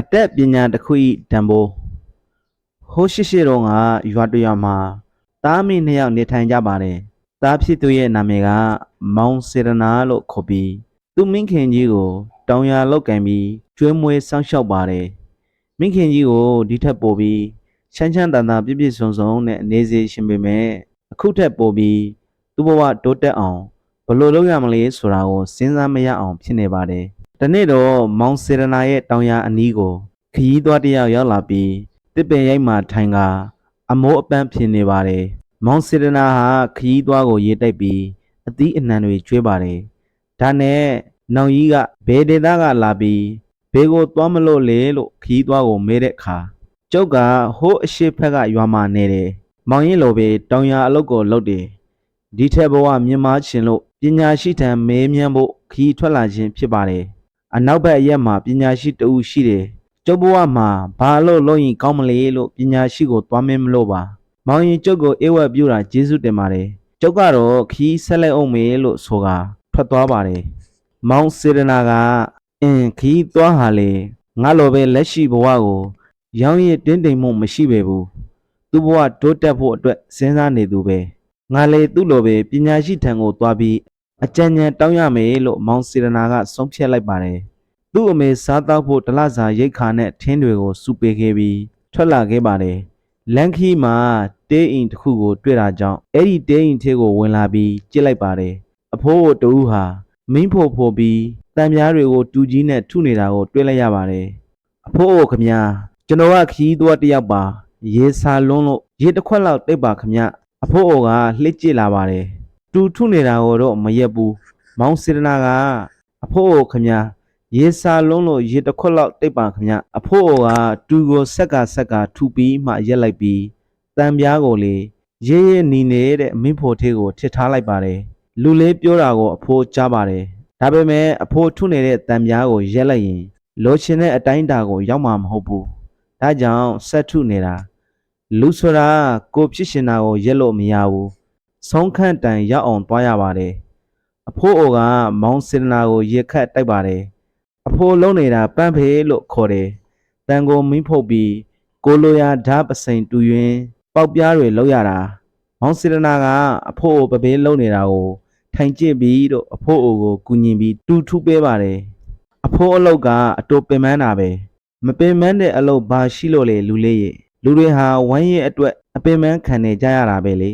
အတက်ပညာတစ်ခု၏တန်ဖိုးဟိုးရှိရှိတော့ကရွာတစ်ရွာမှာသားမိနှစ်ယောက်နေထိုင်ကြပါတယ်သားဖြစ်သူရဲ့နာမည်ကမောင်စေရနာလို့ခေါ်ပြီးသူမင်းခင်ကြီးကို တောင်ယာလောက်ကင်ပြီးကျွေးမွေးစောင့်ရှောက်ပါတယ်မင်းခင်ကြီးကိုဒီထက်ပိုပြီးချမ်းချမ်းသာသာပြည့်ပြည့်စုံစုံနဲ့နေစေရှင်ပေမဲ့အခုထက်ပိုပြီးသူ့ဘဝတိုးတက်အောင်ဘယ်လိုလုပ်ရမလဲဆိုတာကိုစဉ်းစားမရအောင်ဖြစ်နေပါတယ် တနေ့တော့မောင်စေရနာရဲ့တောင်ယာအနီးကိုခရီးသွားတစ်ယောက်ရောက်လာပြီးတစ်ပင်ရိပ်မှထိုင်ကအမိုးအပန်းဖြစ်နေပါတယ်။မောင်စေရနာဟာခရီးသွားကိုရေတိုက်ပြီးအသီးအနှံတွေကျွေးပါတယ်။ဒါနဲ့နောင်ကြီးကဘယ်ဒေသကလာပြီးဘေးကိုသွားမလို့လေလို့ခရီးသွားကိုမေးတဲ့အခါကျုပ်ကဟိုးအရှိဖက်ကရွာမှာနေတယ်။မောင်ရင်လိုပဲတောင်ယာအလုပ်ကိုလုပ်တယ်။ဒီထက်ဘဝမြင်မခြင်းလို့ပညာရှိထံမေးမြန်းဖို့ခရီးထွက်လာခြင်းဖြစ်ပါတယ်။ အနောက်ဘက်အရက်မှာပညာရှိတဦးရှိတယ်။ကျုပ်ဘဝမှာဘာလို့လုပ်ရင်ကောင်းမလဲလို့ပညာရှိကိုသွားမင်းမလို့ပါ။မောင်ရင်ကျုပ်ကိုအေဝတ်ပြူတာကျေးဇူးတင်ပါတယ်။ကျုပ်ကတော့ခရီးဆက်လိုက်အောင်မေလို့ဆိုကာထွက်သွားပါတယ်။မောင်စေရနာကအင်းခရီးသွားဟာလေငါလိုပဲလက်ရှိဘဝကို ရောင်းရည်တင်းတိမ်မှုမရှိပေဘူး။သူ့ဘဝတိုးတက်ဖို့အတွက်စဉ်းစားနေသူပဲ။ငါလေသူ့လိုပဲပညာရှိထံကိုသွားပြီး အကြံဉာဏ်တောင်းရမယ်လို့မောင်စေရနာကဆုံးဖြတ်လိုက်ပါတယ်။သူ့အမေစားတောက်ဖို့တလစာရိတ်ခါနဲ့ထင်းတွေကိုစုပေးခဲ့ပြီးထွက်လာခဲ့ပါတယ်။လန်ခီမှာတေးအိမ်တစ်ခုကို တွေ့တာကြောင့်အဲ့ဒီတေးအိမ်ထဲကိုဝင်လာပြီးကြည့်လိုက်ပါတယ်။အဖိုးတူဟာမင်းဖို့ဖို့ပြီးတံပြားတွေကိုတူကြီးနဲ့ထုနေတာကိုတွေ့လိုက်ရပါတယ်။အဖိုးအိုခမညာကျွန်တော်ကခီးသွွားတစ်ယောက်ပါရေစာလွန်းလို့ရေတစ်ခွက်လောက်တိတ်ပါခမညာအဖိုးအိုကလှစ်ကြည့်လာပါတယ် တူထုနေတာကိုတော့မရက်ဘူးမောင်စေရနာကအဖိုးအိုခမညာရေစာလွန်းလို့ရေတစ်ခွက်လောက်တိတ်ပါခမညာအဖိုးအိုကတူကိုဆက်ကဆက်ကထူပြီးမှရက်လိုက်ပြီးတံပြားကိုလေရေးရေးနီနေတဲ့မင်းဖို့သေးကိုထစ်ထားလိုက်ပါတယ်လူလေးပြောတာကိုအဖိုးကြားပါတယ်ဒါပေမဲ့အဖိုးထုနေတဲ့တံပြားကိုရက်လိုက်ရင်လိုချင်တဲ့အတိုင်းအတာကိုရောက်မှာမဟုတ်ဘူး။ဒါကြောင့်ဆက်ထုနေတာလူဆိုတာကိုဖြစ်ရှင်တာကိုရက်လို့မရဘူး။ ဆုံးခန့်တိုင်ရောက်အောင်သွားရပါတယ်။အဖိုးအိုကမောင်စင်နာကိုရက်ခတ်တိုက်ပါတယ်။အဖိုးလုံးနေတာပန်းဖေးလို့ခေါ်တယ်။တန်ကိုမင်းဖုတ်ပြီးကိုလိုရာဓာပစိန်တူရင်ပေါက်ပြားတွေလောက်ရတာ။မောင်စင်နာကအဖိုးအိုပပေးလုံးနေတာကိုထိုင်ကြည့်ပြီးတော့အဖိုးအိုကိုကူညီပြီးတူထုပေးပါတယ်။အဖိုးအလုတ်ကအတူပင်ပန်းတာပဲမပင်ပန်းတဲ့အလုတ်ဘာရှိလို့လေလူလေးရဲ့လူတွေဟာဝမ်းရဲ့အတွက်အပင်ပန်းခံနေကြရတာပဲလေ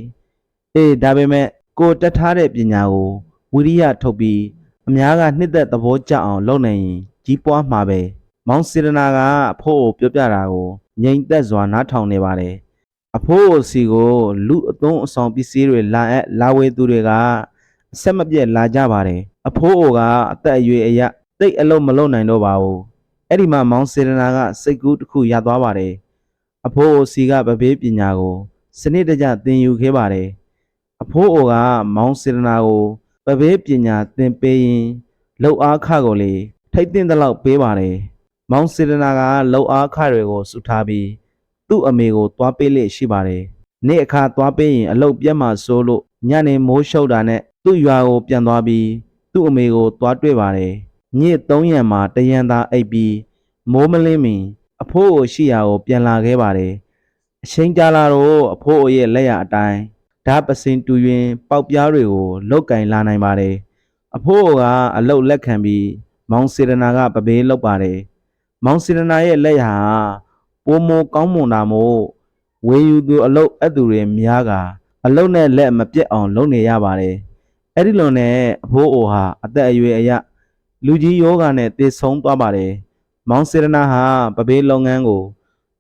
အေးဒါပေမဲ့ကိုတက်ထားတဲ့ပညာကိုဝိရိယထုတ်ပြီးအများကနှစ်သက်သဘောကျအောင်လုပ်နိုင်ရင်ကြီးပွားမှာပဲမောင်စေရနာက အဖိုးကိုပြောပြတာကိုငြိမ်သက်စွာနားထောင်နေပါတယ်အဖိုးကိုစီကိုလူအသုံးအဆောင်ပစ္စည်းတွေလာအပ်လာဝေသူတွေကအဆက်မပြတ်လာကြပါတယ်အဖိုးအိုကအသက်အရွယ်အရတိတ်အလုံးမလုံးနိုင်တော့ပါဘူးအဲ့ဒီမှာမောင်စေရနာကစိတ်ကူးတစ်ခုရသွားပါတယ်အဖိုးအိုစီကဗဘေးပညာကို စနစ်တကျသင်ယူခဲ့ပါတယ် အဖိုးအိုကမောင်စေရနာကိုဗဘေးပညာသင်ပေးရင်လှုပ်အားခကိုလေထိတ်သိမ့်တဲ့လောက်ပေးပါတယ်မောင်စေရနာကလှုပ်အားခတွေကိုစုထားပြီးသူ့အမေကိုသွားပေးလေ့ရှိပါတယ်နေ့အခါသွားပေးရင်အလုတ်ပြတ်မှစိုးလို့ညနေမိုးရှုပ်တာနဲ့သူ့ရွာကိုပြန်သွားပြီးသူ့အမေကိုသွားတွေ့ပါတယ်ညစ်သုံးရံမှာတရံသာအိပ်ပြီးမိုးမလင်းမီအဖိုးအိုရှိရာကိုပြန်လာခဲ့ပါတယ်အချိန်ကြာလာတော့အဖိုးအိုရဲ့လက်ရအတိုင်း ဓာတ်ပစင်တူရင် ပေါက်ပြားတွေကိုလုတ်ကင်လာနိုင်ပါတယ်အဖိုးအိုကအလုတ်လက်ခံပြီးမောင်စေရနာကပပေးလုတ်ပါတယ်မောင်စေရနာရဲ့လက်ရဟာပိုမိုကောင်းမွန်တာမို့ဝေယူသူအလုတ်အပ်သူတွေများကအလုတ်နဲ့လက်မပြတ်အောင်လုပ်နေရပါတယ်အဲ့ဒီလိုနဲ့အဖိုးအိုဟာအသက်အရွယ်အရလူကြီးယောဂနဲ့တည်ဆုံးသွားပါတယ်။မောင်စေရနာဟာပပေးလုပ်ငန်းကို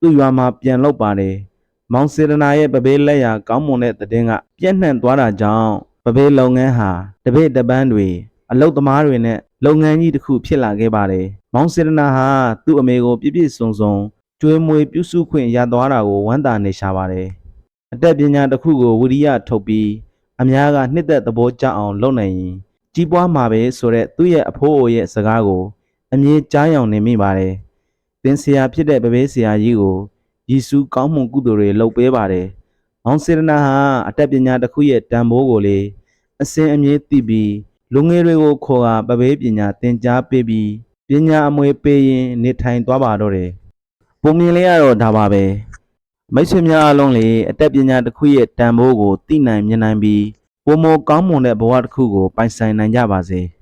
သူ့ရွာမှာပြန်လုပ်ပါတယ်။ မောင်စေရနာရဲ့ပပေးလက်ရာကောင်းမွန်တဲ့တဲ့င်းကပြန့်နှံ့သွားတာကြောင့်ပပေးလုပ်ငန်းဟာတပိတ်တပန်းတွေအလုတ်သမားတွေနဲ့လုပ်ငန်းကြီးတစ်ခုဖြစ်လာခဲ့ပါတယ်။မောင်စေရနာဟာသူ့အမေကိုပြည့်ပြည့်စုံစုံကျွေးမွေးပြုစုခွင့်ရသွားတာကိုဝမ်းသာနေရှာပါတယ်။အတက်ပညာတစ်ခုကိုဝိရိယထုတ်ပြီးအများကနှစ်သက်သဘောကျအောင်လုပ်နိုင်ရင်ကြီးပွားမှာပဲဆိုတဲ့သူ့ရဲ့အဖိုးအိုရဲ့စကားကို အမြဲကြားယောင်နေမိပါတယ်။သင်ဆရာဖြစ်တဲ့ပပေးဆရာကြီးကို ယေရှုကောင်းမွန်ကုသိုလ်တွေလုပ်ပေးပါတယ်။မောင်စေရနာဟာအတတ်ပညာတစ်ခုရဲ့တန်ဖိုးကိုလေအစဉ်အမြဲသိပြီးလူငယ်တွေကိုခေါ်ကပပေးပညာသင်ကြားပေးပြီးပညာအမွေပေးရင်နေထိုင်သွားပါတော့တယ်ပုံမြင်လေးကတော့ဒါပါပဲမိတ်ဆွေများအားလုံးလေအတက်ပညာတစ်ခုရဲ့တန်ဖိုးကိုသိနိုင်မြင်နိုင်ပြီးပုံမကောင်းမွန်တဲ့ဘဝတစ်ခုကိုပိုင်ဆိုင်နိုင်ကြပါစေ။